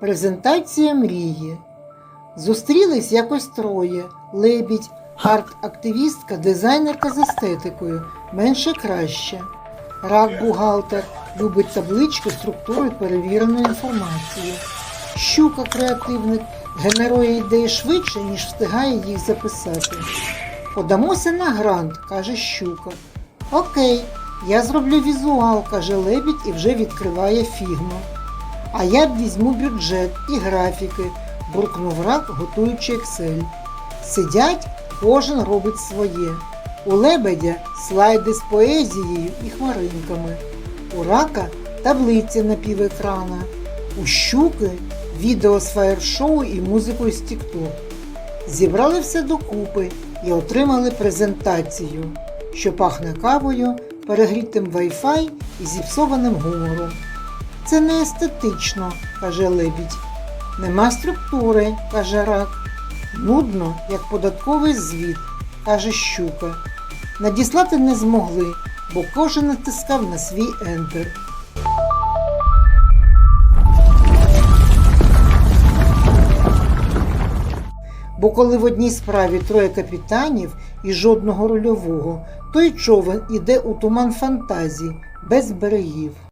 Презентація мрії. Зустрілись якось троє. Лебідь, арт-активістка, дизайнерка з естетикою. Менше краще. Рак бухгалтер любить таблички структури перевіреної інформації. Щука креативник генерує ідеї швидше, ніж встигає їх записати. Подамося на грант, каже щука. Окей, я зроблю візуал, каже лебідь і вже відкриває фігму. А я візьму бюджет і графіки, буркнув рак, готуючи Excel. Сидять, кожен робить своє. У лебедя слайди з поезією і хмаринками. У рака таблиці на півекрана. У щуки відео з фаєр-шоу і музикою з TikTok. Зібрали все докупи і отримали презентацію, що пахне кавою, перегрітим Wi-Fi і зіпсованим гумором. Це не естетично, каже лебідь. Нема структури, каже рак. Нудно, як податковий звіт, каже щука. Надіслати не змогли, бо кожен натискав на свій ентер. Бо коли в одній справі троє капітанів і жодного рульового, той човен іде у туман фантазій без берегів.